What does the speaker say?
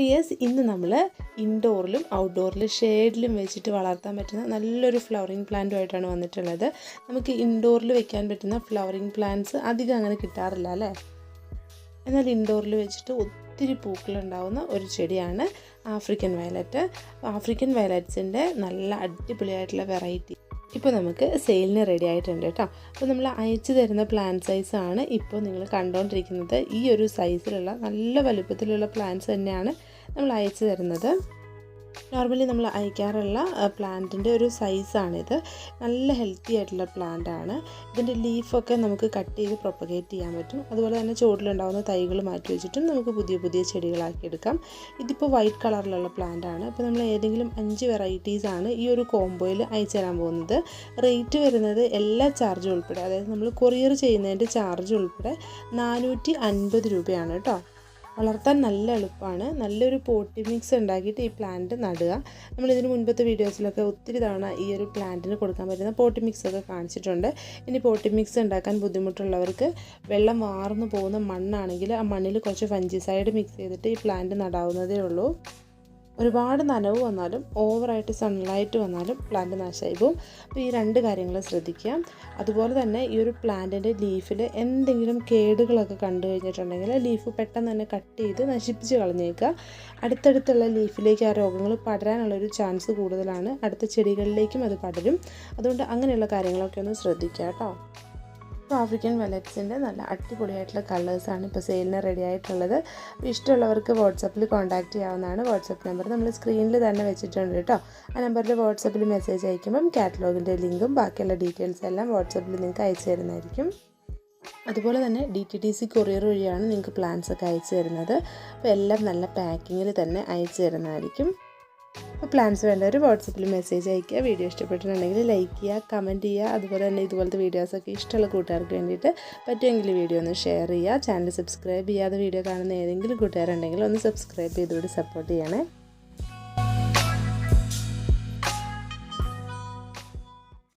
Dears ഇന്ന് നമ്മൾ ഇൻഡോറിലും ഔട്ട്ഡോറിലും ഷെയ്ഡിലും വെച്ചിട്ട് വളർത്താൻ പറ്റുന്ന നല്ലൊരു ഫ്ലവറിങ് പ്ലാന്റുമായിട്ടാണ് വന്നിട്ടുള്ളത്. നമുക്ക് ഇൻഡോറിൽ വെക്കാൻ പറ്റുന്ന ഫ്ലവറിങ് പ്ലാന്റ്സ് അധികം അങ്ങനെ കിട്ടാറില്ല അല്ലേ? എന്നാൽ ഇൻഡോറിൽ വെച്ചിട്ട് ഒത്തിരി പൂക്കളുണ്ടാവുന്ന ഒരു ചെടിയാണ് ആഫ്രിക്കൻ വയലറ്റ് ആഫ്രിക്കൻ വയലറ്റ്സിന്റെ നല്ല അടിപൊളിയായിട്ടുള്ള വെറൈറ്റി ഇപ്പോൾ നമുക്ക് സെയിലിന് റെഡി ആയിട്ടുണ്ട് കേട്ടോ. അപ്പോൾ നമ്മൾ അയച്ചു തരുന്ന പ്ലാൻ സൈസാണ് ഇപ്പോൾ നിങ്ങൾ കണ്ടുകൊണ്ടിരിക്കുന്നത് ഈ ഒരു സൈസിലുള്ള നല്ല വലുപ്പത്തിലുള്ള പ്ലാന്റ്സ് തന്നെയാണ് നമ്മൾ അയച്ചു തരുന്നത്. നോർമലി നമ്മൾ അയക്കാറുള്ള പ്ലാന്റിന്റെ ഒരു സൈസാണിത് നല്ല ഹെൽത്തി ആയിട്ടുള്ള പ്ലാന്റാണ് ഇതിന്റെ ലീഫൊക്കെ നമുക്ക് കട്ട് ചെയ്ത് പ്രൊപ്പഗേറ്റ് ചെയ്യാൻ പറ്റും. അതുപോലെ തന്നെ ചുവട്ടിലുണ്ടാകുന്ന തൈകൾ മാറ്റി വെച്ചിട്ടും നമുക്ക് പുതിയ പുതിയ ചെടികളാക്കി എടുക്കാം. ഇതിപ്പോൾ വൈറ്റ് കളറിലുള്ള പ്ലാന്റ് ആണ്. അപ്പോൾ നമ്മൾ ഏതെങ്കിലും അഞ്ച് വെറൈറ്റീസാണ് ഈ ഒരു കോംബോയിൽ അയച്ചു തരാൻ പോകുന്നത്. റേറ്റ് വരുന്നത് എല്ലാ ചാർജും ഉൾപ്പെടെ അതായത് നമ്മൾ കൊറിയർ ചെയ്യുന്നതിന്റെ ചാർജ് ഉൾപ്പെടെ നാനൂറ്റി അൻപത് രൂപയാണ് കേട്ടോ. വളർത്താൻ നല്ല എളുപ്പമാണ് നല്ലൊരു പോട്ടി മിക്സ് ഉണ്ടാക്കിയിട്ട് ഈ പ്ലാന്റ് നടുക. നമ്മളിതിന് മുൻപത്തെ വീഡിയോസിലൊക്കെ ഒത്തിരി തവണ ഈ ഒരു പ്ലാന്റിന് കൊടുക്കാൻ പറ്റുന്ന പോട്ടി മിക്സ് ഒക്കെ കാണിച്ചിട്ടുണ്ട്. ഇനി പോട്ടി മിക്സ് ഉണ്ടാക്കാൻ ബുദ്ധിമുട്ടുള്ളവർക്ക് വെള്ളം വാർന്നു പോകുന്ന മണ്ണാണെങ്കിൽ ആ മണ്ണിൽ കുറച്ച് ഫഞ്ചിസൈഡ് മിക്സ് ചെയ്തിട്ട് ഈ പ്ലാന്റ് നടാവുന്നതേ ഉള്ളൂ. ഒരുപാട് നനവ് വന്നാലും ഓവറായിട്ട് സൺലൈറ്റ് വന്നാലും പ്ലാന്റ് നാശമായി പോകും. അപ്പോൾ ഈ രണ്ട് കാര്യങ്ങൾ ശ്രദ്ധിക്കുക. അതുപോലെ തന്നെ ഈ ഒരു പ്ലാന്റിന്റെ ലീഫിൽ എന്തെങ്കിലും കേടുകളൊക്കെ കണ്ടു കഴിഞ്ഞിട്ടുണ്ടെങ്കിൽ ലീഫ് പെട്ടെന്ന് തന്നെ കട്ട് ചെയ്ത് നശിപ്പിച്ച് കളഞ്ഞേക്കുക. അടുത്തടുത്തുള്ള ലീഫിലേക്ക് ആ രോഗങ്ങൾ പടരാനുള്ളൊരു ചാൻസ് കൂടുതലാണ്. അടുത്ത ചെടികളിലേക്കും അത് പടരും. അതുകൊണ്ട് അങ്ങനെയുള്ള കാര്യങ്ങളൊക്കെ ഒന്ന് ശ്രദ്ധിക്കുക കേട്ടോ. ആഫ്രിക്കൻ വെലറ്റ്സിന്റെ നല്ല അടിപൊളിയായിട്ടുള്ള കളേഴ്സാണ് ഇപ്പോൾ സെയിലിന് റെഡി ആയിട്ടുള്ളത്. ഇഷ്ടമുള്ളവർക്ക് വാട്സപ്പിൽ കോൺടാക്റ്റ് ചെയ്യാവുന്നതാണ്. വാട്സപ്പ് നമ്പർ നമ്മൾ സ്ക്രീനിൽ തന്നെ വെച്ചിട്ടുണ്ട് കേട്ടോ. ആ നമ്പറിൽ വാട്സപ്പിൽ മെസ്സേജ് അയക്കുമ്പം കാറ്റലോഗിന്റെ ലിങ്കും ബാക്കിയുള്ള ഡീറ്റെയിൽസ് എല്ലാം വാട്സപ്പിൽ നിങ്ങൾക്ക് അയച്ചു തരുന്നതായിരിക്കും. അതുപോലെ തന്നെ D T T C courier വഴിയാണ് നിങ്ങൾക്ക് പ്ലാൻസ് ഒക്കെ അയച്ചു തരുന്നത്. അപ്പോൾ എല്ലാം നല്ല പാക്കിങ്ങിൽ തന്നെ അയച്ചു തരുന്നതായിരിക്കും. അപ്പോൾ പ്ലാൻസ് വേണ്ടവർ വാട്സപ്പിൽ മെസ്സേജ് അയയ്ക്കുക വീഡിയോ ഇഷ്ടപ്പെട്ടിട്ടുണ്ടെങ്കിൽ ലൈക്ക് ചെയ്യുക കമന്റ് ചെയ്യുക അതുപോലെ തന്നെ ഇതുപോലത്തെ വീഡിയോസൊക്കെ ഇഷ്ടമുള്ള കൂട്ടുകാർക്ക് വേണ്ടിയിട്ട് പറ്റുമെങ്കിൽ വീഡിയോ ഒന്ന് ഷെയർ ചെയ്യുക ചാനൽ സബ്സ്ക്രൈബ് ചെയ്യാതെ വീഡിയോ കാണുന്ന ഏതെങ്കിലും കൂട്ടുകാരുണ്ടെങ്കിൽ ഒന്ന് സബ്സ്ക്രൈബ് ചെയ്തുകൂടി സപ്പോർട്ട് ചെയ്യണേ.